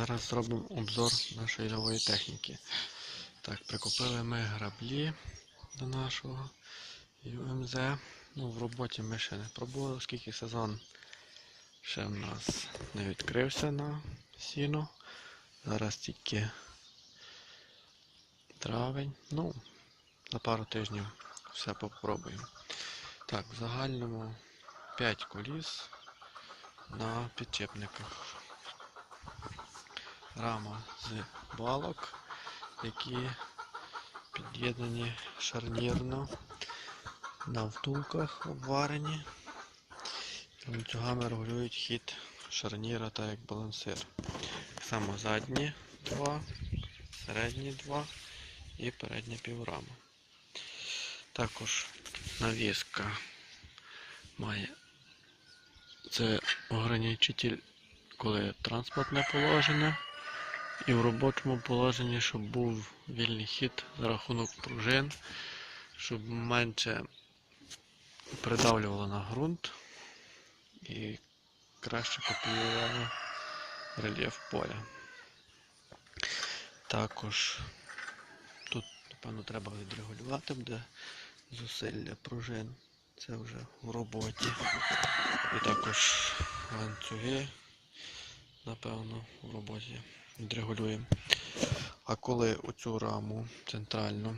зараз зробимо обзор нашої нової техніки. Так, прикупили ми граблі до нашого ЮМЗ. Ну, в роботі ми ще не пробували, оскільки сезон ще в нас не відкрився на сіно. Зараз тільки травень. Ну, за пару тижнів все попробуємо. Так, в загальному 5 коліс на підчепниках. Рама з балок, які під'єднані шарнірно на втулках обварені. Ланцюгами регулюють хід шарніра та як балансир. Так само задні два, середні два і передня піврама. Також навіска має це ограничитель, коли транспортне положення. І в робочому положенні, щоб був вільний хід за рахунок пружин, щоб менше придавлювало на ґрунт і краще копіювало рельєф поля. Також тут, напевно, треба відрегулювати буде зусилля пружин. Це вже в роботі. І також ланцюги, напевно, в роботі відрегулюємо. А коли оцю раму центральну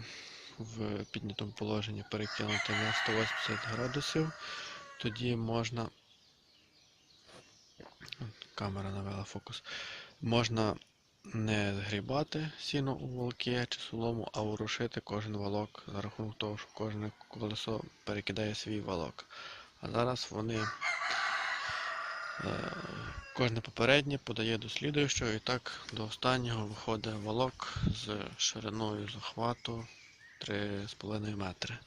в піднятому положенні перекинути на 180 градусів, тоді можна. Камера навела фокус. Можна не згрібати сіно у волки чи солому, а урушити кожен валок за рахунок того, що кожне колесо перекидає свій валок. А зараз вони кожне попереднє подає до слідуючого і так до останнього виходить валок з шириною захвату 3,5 метри.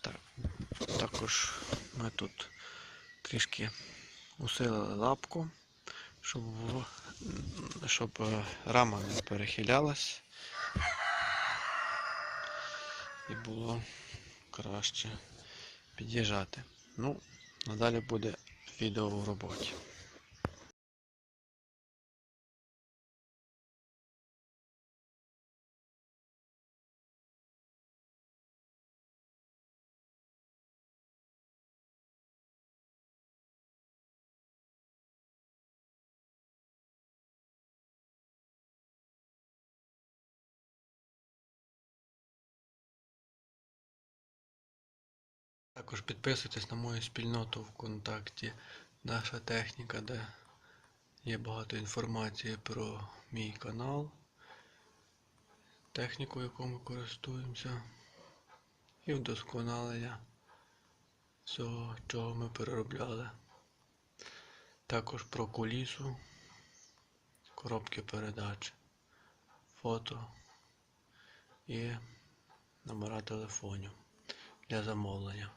Так, також ми тут трішки усилили лапку, щоб, щоб е, рама не перехилялась і було краще під'їжджати. Ну, надалі буде відео в роботі. Також підписуйтесь на мою спільноту ВКонтакті Наша техніка, де є багато інформації про мій канал, техніку, яку ми користуємося, і вдосконалення всього, чого ми переробляли. Також про кулісу, коробки передач, фото і номера телефонів для замовлення.